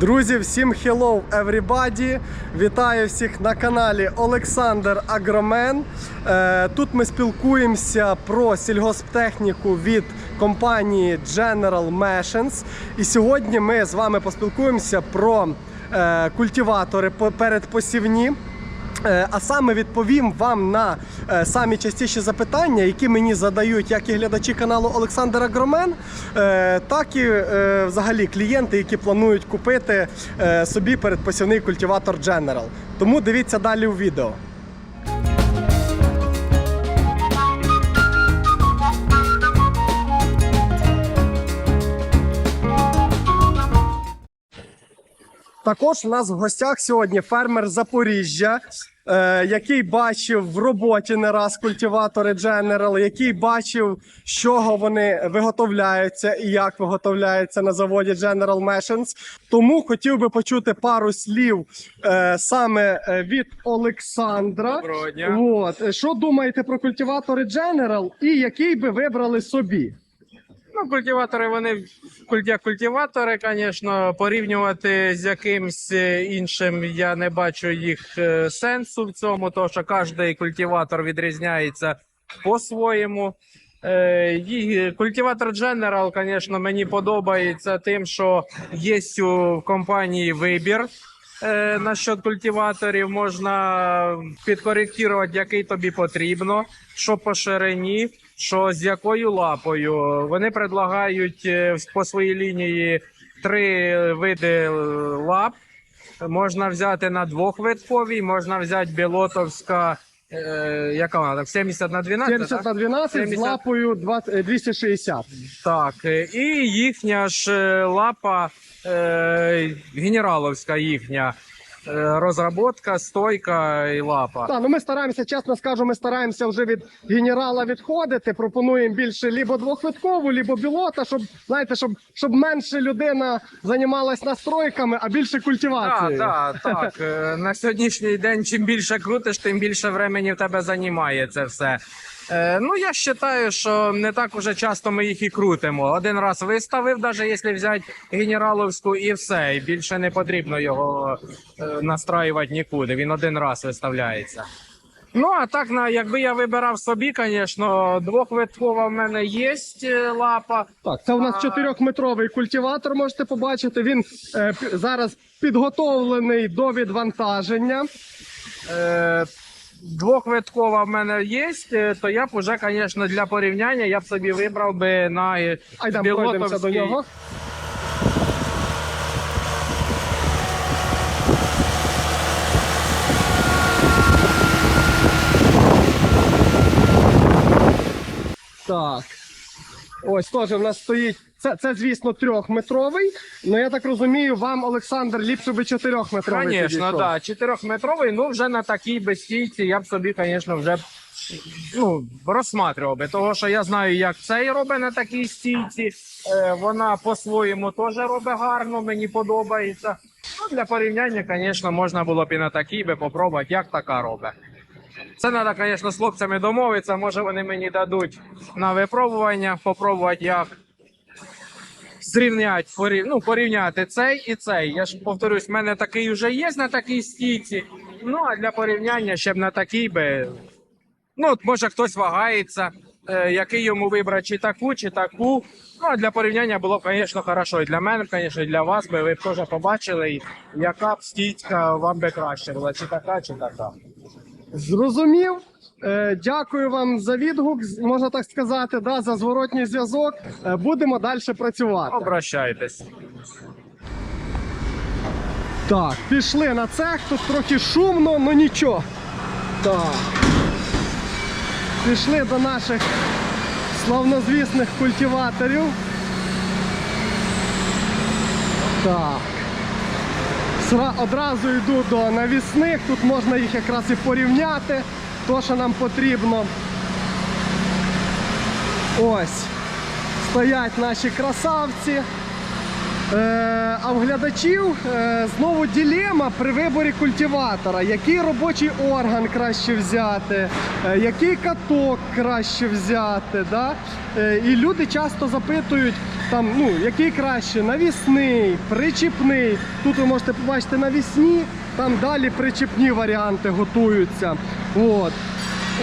Друзі, всім hello everybody! Вітаю всіх на каналі Олександр Агромен. Е, Тут ми спілкуємося про сільгосптехніку від компанії General Machines. І сьогодні ми з вами поспілкуємося про е, культиватори по- передпосівні. Е, А саме відповім вам на е, самі частіші запитання, які мені задають як і глядачі каналу Олександр Агромен, е, так і взагалі клієнти, які планують купити собі передпосівний культиватор General. Тому дивіться далі у відео. Також у нас в гостях сьогодні фермер Запоріжжя, е, який бачив в роботі не раз культиватори General, який бачив, з чого вони виготовляються і як виготовляються на заводі General Machines. Тому хотів би почути пару слів е, саме е, від Олександра. Доброго дня. От. Е, Що думаєте про культиватори General і який би вибрали собі? Ну, культиватори, вони як культиватори, звісно, порівнювати з якимсь е, іншим я не бачу їх е, сенсу в цьому, тому що кожен культиватор відрізняється по-своєму. Е, Культиватор General, звісно, мені подобається тим, що є у компанії вибір. Насчет культиваторів можна підкоректувати, який тобі потрібно, що по ширині, що з якою лапою. Вони предлагають е, по своїй лінії три види е, лап. Можна взяти на двохвитковій, можна взяти білотовська, е, яка вона так, 70 на 12? 70 на 12 з лапою 20, е, 260. Так, і їхня ж лапа, е, генераловська їхня розробка, стойка і лапа. Так, ну ми стараємося, чесно скажу, ми стараємося вже від генерала відходити. Пропонуємо більше лібо двохвиткову, лібо білота, щоб знаєте, щоб, щоб менше людина займалась настройками, а більше Так, культивацією. так, так. Е, На сьогоднішній день чим більше крутиш, тим більше времени в тебе займає це все. Е, Ну, я вважаю, що не так уже часто ми їх і крутимо. Один раз виставив, навіть якщо взяти генераловську і все, і більше не потрібно його е, настраювати нікуди. Він один раз виставляється. Ну, а так, на, якби я вибирав собі, звісно, двохвиткова в мене є е, лапа. Так, це у нас чотирьохметровий культиватор. Можете побачити. Він е, зараз підготовлений до відвантаження. Е, Двохвиткова в мене є, е, то я б уже, звісно, для порівняння я б собі вибрав би на е, до нього. Так. Ось теж в нас стоїть. Це, це звісно, трьохметровий. Ну я так розумію, вам, Олександр, ліпше би чотирьохметровий. Звісно, підійшов. да, чотирьохметровий, ну вже на такій безстійці я б собі, звісно, вже ну, розсматривав би. Того, що я знаю, як цей робить на такій стійці. Е, вона по-своєму теж робить гарно, мені подобається. Ну, для порівняння, звісно, можна було б і на такій би попробувати, як така робить. Це треба, звісно, з хлопцями домовитися. Може, вони мені дадуть на випробування, попробувати як зрівняти, порів- ну, порівняти цей і цей. Я ж повторюсь, в мене такий вже є на такій стійці. Ну а для порівняння ще б на такій би. Ну, от може хтось вагається, е, який йому вибрати, чи таку, чи таку. Ну, а для порівняння було б, звісно, хорошо. І для мене, звісно, і для вас би ви б теж побачили, яка б стійка вам би краще була, чи така, чи така. Зрозумів. Е, дякую вам за відгук, можна так сказати, да, за зворотній зв'язок. Е, будемо далі працювати. Обращайтесь. Так, пішли на цех, тут трохи шумно, але нічого. Так. Пішли до наших славнозвісних культиваторів. Так. Одразу йду до навісних, тут можна їх якраз і порівняти, то, що нам потрібно. Ось. Стоять наші красавці. Е, а в глядачів е, знову ділема при виборі культиватора. Який робочий орган краще взяти, е, який каток краще взяти. Да? І люди часто запитують, там, ну, який краще, навісний, причіпний. Тут ви можете побачити навісні, там далі причіпні варіанти готуються. От.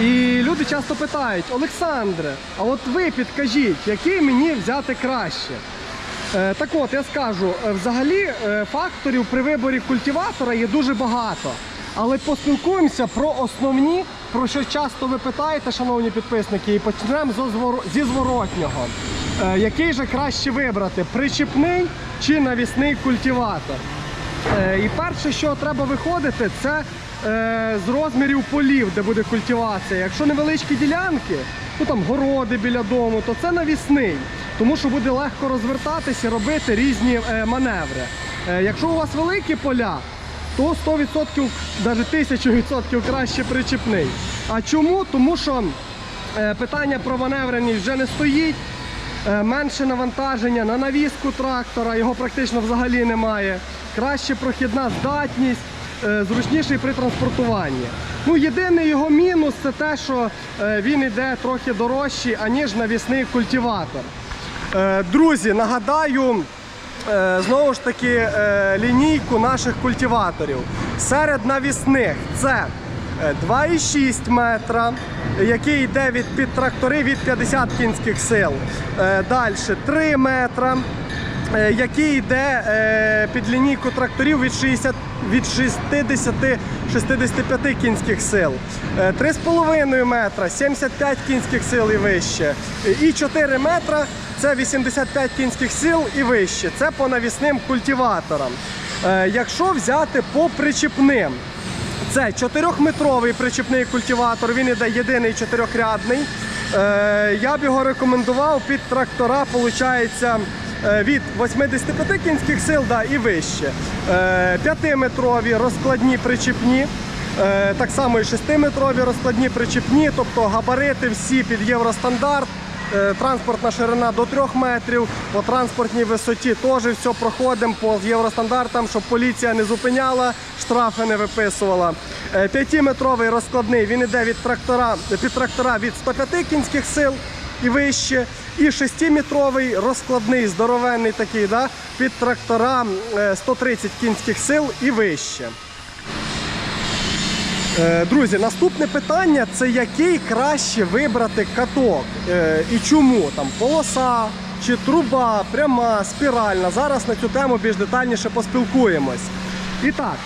І люди часто питають, Олександре, а от ви підкажіть, який мені взяти краще? Е, Так от, я скажу, е, взагалі е, факторів при виборі культиватора є дуже багато. Але поспілкуємося про основні, про що часто ви питаєте, шановні підписники, і почнемо зі зворотнього. Е, Який же краще вибрати, причіпний чи навісний культиватор? Е, І перше, що треба виходити, це е, з розмірів полів, де буде культивація. Якщо невеличкі ділянки, ну там городи біля дому, то це навісний, тому що буде легко розвертатися і робити різні е, маневри. Якщо у вас великі поля, то 100%, навіть 1000% краще причіпний. А чому? Тому що питання про маневреність вже не стоїть. Е, менше навантаження на навіску трактора, його практично взагалі немає. Краще прохідна здатність, е, зручніший при транспортуванні. Ну, єдиний його мінус це те, що е, він йде трохи дорожчий, аніж навісний культиватор. Друзі, нагадаю, знову ж таки лінійку наших культиваторів. Серед навісних це 2,6 метра, який йде від під трактори від 50 кінських сил. Далі 3 метра, е, який йде е, під лінійку тракторів від 60 від 60-65 кінських сил. Е, 3,5 метра, 75 кінських сил і вище. І 4 метра це 85 кінських сил і вище. Це по навісним культиваторам. Е, Якщо взяти по причіпним, це 4-метровий причіпний культиватор, він іде єдиний чотирьохрядний. Е, я б його рекомендував під трактора, виходить, від 85 кінських сил да, і вище. Е, 5-метрові розкладні причіпні. Е, Так само і 6-метрові розкладні причіпні, тобто габарити всі під євростандарт. Е, Транспортна ширина до 3 метрів, по транспортній висоті теж все проходимо по євростандартам, щоб поліція не зупиняла, штрафи не виписувала. 5-метровий розкладний він іде від трактора, під трактора від 105 кінських сил і вище. І 6-метровий розкладний, здоровенний такий, да, під трактора е, 130 кінських сил і вище. Е, Друзі, наступне питання це який краще вибрати каток Е, і чому там полоса чи труба, пряма, спіральна. Зараз на цю тему більш детальніше поспілкуємось. І так,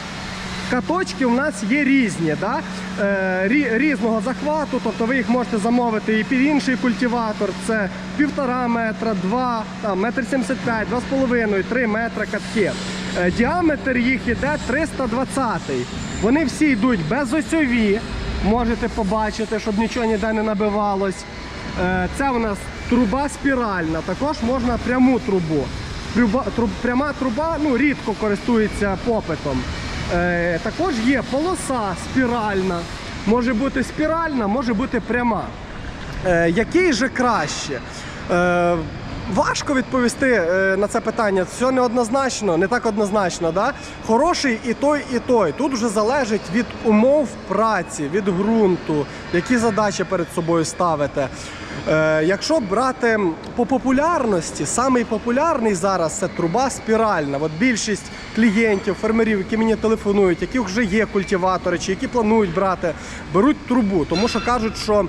каточки у нас є різні, да? е, різного захвату, тобто ви їх можете замовити і під інший культиватор. Це півтора метра, два, там, з половиною, три метри катки. Діаметр їх іде 320. Вони всі йдуть безосьові. Можете побачити, щоб нічого ніде не набивалось. Е, Це у нас труба спіральна, також можна пряму трубу. Труба, труб, пряма труба ну, рідко користується попитом. Е, також є полоса спіральна. Може бути спіральна, може бути пряма. Е, який же краще? Важко відповісти е, на це питання. Все неоднозначно, не так однозначно. Да? Хороший і той, і той. Тут вже залежить від умов праці, від ґрунту, які задачі перед собою ставите. Е, якщо брати по популярності, самий популярний зараз це труба спіральна. От більшість клієнтів, фермерів, які мені телефонують, які вже є культиватори, чи які планують брати, беруть трубу, тому що кажуть, що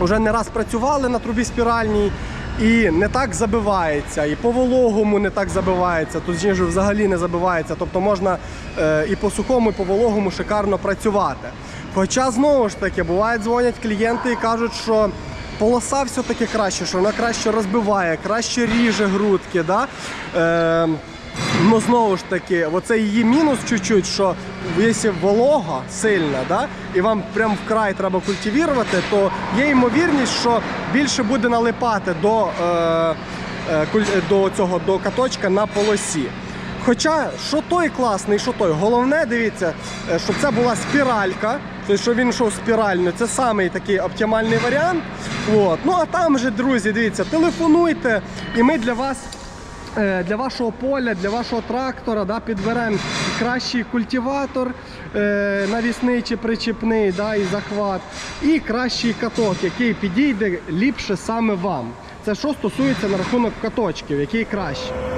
вже не раз працювали на трубі спіральній. І не так забивається, і по вологому не так забивається, точніше взагалі не забивається. Тобто можна е, і по сухому, і по вологому шикарно працювати. Хоча знову ж таки бувають дзвонять клієнти і кажуть, що полоса все-таки краще, що вона краще розбиває, краще ріже грудки. Да? Е, Ну, знову ж таки, оце її мінус чуть-чуть, що якщо волога сильна, да, і вам прям вкрай треба культивувати, то є ймовірність, що більше буде налипати до, е, е, до цього до каточка на полосі. Хоча, що той класний, що той. Головне, дивіться, е, щоб це була спіралька, тобто, щоб він йшов спірально, це самий такий оптимальний варіант. От. Ну а там же, друзі, дивіться, телефонуйте, і ми для вас для вашого поля, для вашого трактора да, підберемо кращий культиватор е, навісний чи причіпний да, і захват, і кращий каток, який підійде ліпше саме вам. це що стосується на рахунок каточків, який краще.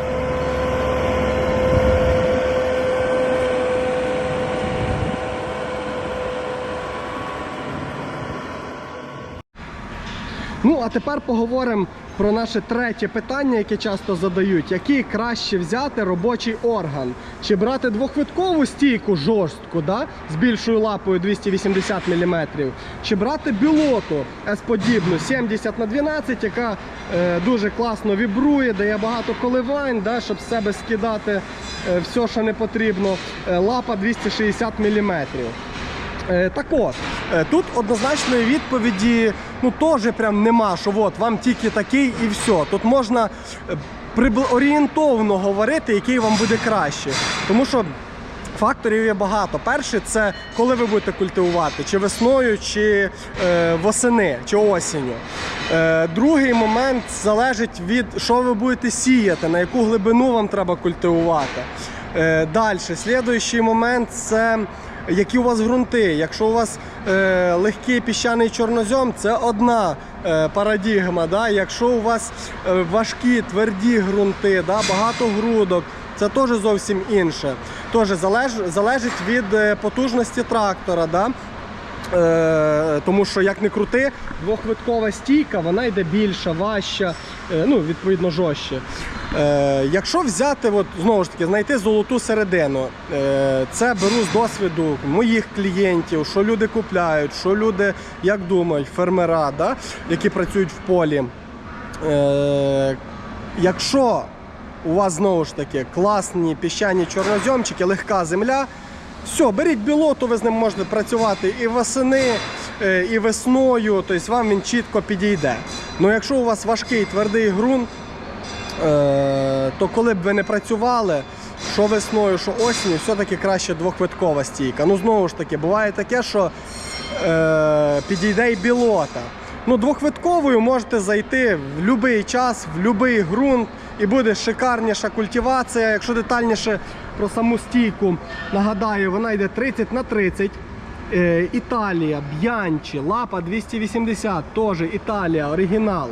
А тепер поговоримо про наше третє питання, яке часто задають: який краще взяти робочий орган? Чи брати двохвиткову стійку жорстку, да? з більшою лапою 280 мм, чи брати білоту S-подібну 70 на 12, яка е, дуже класно вібрує, дає багато коливань, да? щоб з себе скидати е, все, що не потрібно. Е, лапа 260 мм. Е, Так от, е, тут однозначної відповіді ну теж прям нема, що от вам тільки такий і все. Тут можна е, орієнтовно говорити, який вам буде краще. Тому що факторів є багато. Перший це коли ви будете культивувати, чи весною, чи е, восени, чи осінню. Е, другий момент залежить від що ви будете сіяти, на яку глибину вам треба культивувати. Е, Далі, слідуючий момент це які у вас ґрунти. Якщо у вас е, легкий піщаний чорнозьом, це одна е, парадігма. Да? Якщо у вас е, важкі тверді ґрунти, да? багато грудок, це теж зовсім інше. Теж залеж, залежить від е, потужності трактора. Да? Е, тому що як не крути, двохвиткова стійка вона йде більша, важча, е, ну відповідно жорстче. Е, якщо взяти, от, знову ж таки, знайти золоту середину, це беру з досвіду моїх клієнтів, що люди купляють, що люди як думають, фермера, да, які працюють в полі. Якщо у вас знову ж таки класні піщані чорнозьомчики, легка земля. Все, беріть білоту, ви з ним можете працювати і восени, е, і весною, тобто вам він чітко підійде. Ну якщо у вас важкий твердий ґрунт, е, то коли б ви не працювали, що весною, що осінню, все-таки краще двохвиткова стійка. Ну знову ж таки, буває таке, що е, підійде і білота. Ну, двохвитковою можете зайти в будь-який час, в будь-який ґрунт, і буде шикарніша культивація. Якщо детальніше про саму стійку, нагадаю, вона йде 30 на 30. Е, Італія, Б'янчі, Лапа 280, теж Італія, оригінал.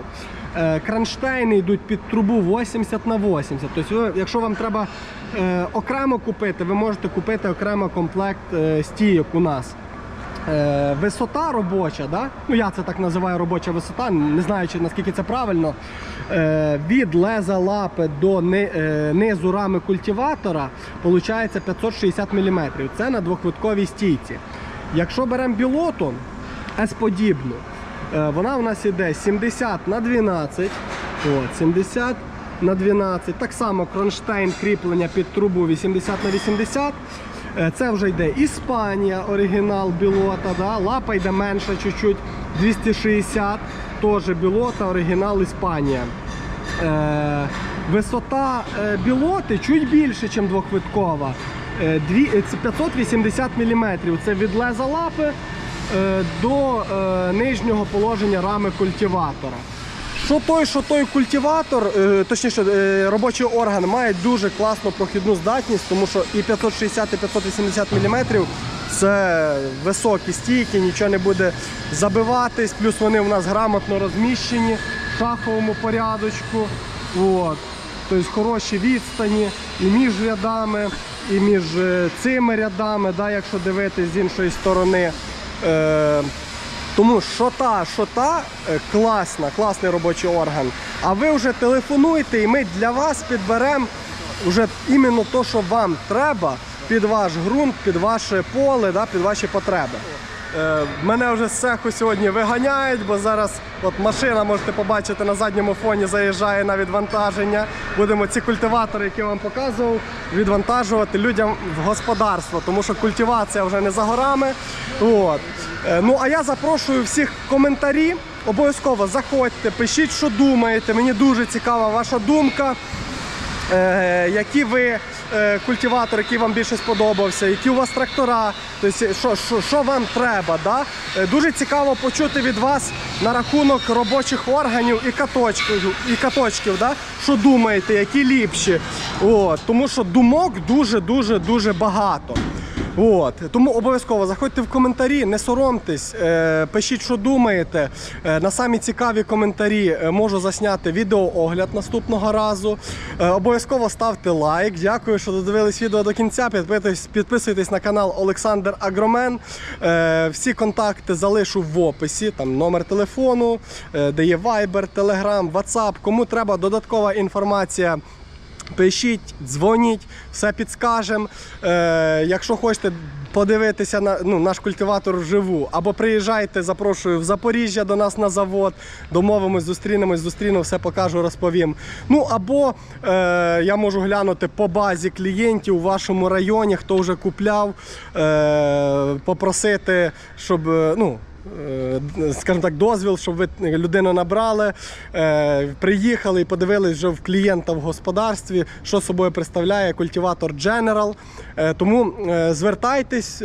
Е, Кронштейни йдуть під трубу 80 на 80. Тобто, якщо вам треба е, окремо купити, ви можете купити окремо комплект стійок у нас. Е, висота робоча, да? ну я це так називаю робоча висота, не знаю, чи наскільки це правильно. Е, від леза лапи до ни, е, низу рами культиватора виходить 560 мм. Це на двохвитковій стійці. Якщо беремо білоту S-подібну, е, вона в нас іде 70 на 12. От, 70 на 12. Так само кронштейн кріплення під трубу 80 на 80. Е, Це вже йде Іспанія, оригінал білота. Да? Лапа йде менша чуть-чуть, 260, теж білота, оригінал Іспанія. Е, висота е, білоти чуть більше, ніж двохвиткова. Е, дві- е, це 580 мм. Це від леза лапи е, до е, нижнього положення рами культиватора. Що той, що той культиватор, е, точніше, е, робочий орган має дуже класну прохідну здатність, тому що і 560, і 580 мм це високі стійки, нічого не буде забиватись, плюс вони у нас грамотно розміщені в шаховому порядочку. От. Тобто хороші відстані і між рядами, і між е, цими рядами, да, якщо дивитись з іншої сторони. Тому що та, що та е, класна, класний робочий орган. А ви вже телефонуйте, і ми для вас підберемо вже іменно те, що вам треба під ваш ґрунт, під ваше поле, да, під ваші потреби. Е, мене вже з цеху сьогодні виганяють, бо зараз от машина можете побачити на задньому фоні заїжджає на відвантаження. Будемо ці культиватори, які я вам показував, відвантажувати людям в господарство, тому що культивація вже не за горами. От. Е, Ну а я запрошую всіх в коментарі. Обов'язково заходьте, пишіть, що думаєте. Мені дуже цікава ваша думка. Е, які ви культиватор, який вам більше сподобався, які у вас трактора, тобто, що, що, що вам треба. Да? Е, Дуже цікаво почути від вас на рахунок робочих органів і каточків, і каточків да? що думаєте, які ліпші. О, тому що думок дуже-дуже дуже багато. От. Тому обов'язково заходьте в коментарі, не соромтесь, е, пишіть, що думаєте. Е, на самі цікаві коментарі е, можу засняти відеоогляд наступного разу. Обов'язково ставте лайк. Дякую, що додивились відео до кінця. Підписуйтесь, підписуйтесь на канал Олександр Агромен. Всі контакти залишу в описі. Там номер телефону, де є Viber, Telegram, WhatsApp. Кому треба додаткова інформація. Пишіть, дзвоніть, все підскажемо. Е, якщо хочете подивитися на ну, наш культиватор вживу, або приїжджайте, запрошую в Запоріжжя до нас на завод, домовимось, зустрінемось, зустріну, все покажу, розповім. Ну або е, я можу глянути по базі клієнтів у вашому районі, хто вже купляв, е, попросити, щоб е, ну. Е, Скажімо так, дозвіл, щоб ви людину набрали, е, приїхали і подивились вже в клієнта в господарстві, що собою представляє культиватор General. Е, тому звертайтесь,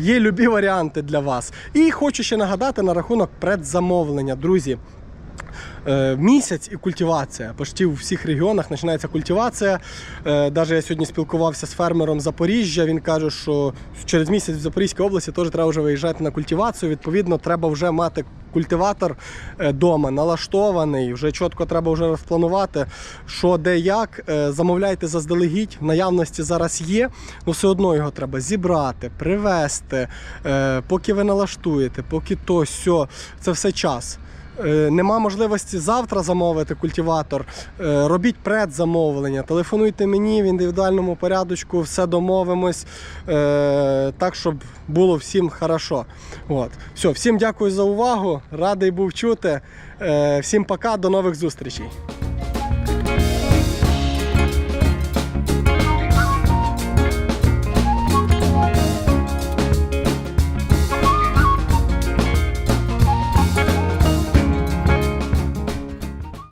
є любі варіанти для вас. І хочу ще нагадати на рахунок предзамовлення, друзі. Е, Місяць і культивація. Почти у всіх регіонах починається культивація. Е, Даже я сьогодні спілкувався з фермером Запоріжжя. Він каже, що через місяць в Запорізькій області теж треба вже виїжджати на культивацію. Відповідно, треба вже мати культиватор вдома налаштований. Вже чітко треба вже розпланувати, що де як. Е, Замовляйте заздалегідь. В наявності зараз є, але все одно його треба зібрати, привезти. Е, Поки ви налаштуєте, поки то все, це все час. Е, Нема можливості завтра замовити культиватор. е, Робіть предзамовлення, телефонуйте мені в індивідуальному порядочку, все домовимось е, так, щоб було всім хорошо. От. Все, всім дякую за увагу. Радий був чути. Всім пока, до нових зустрічей.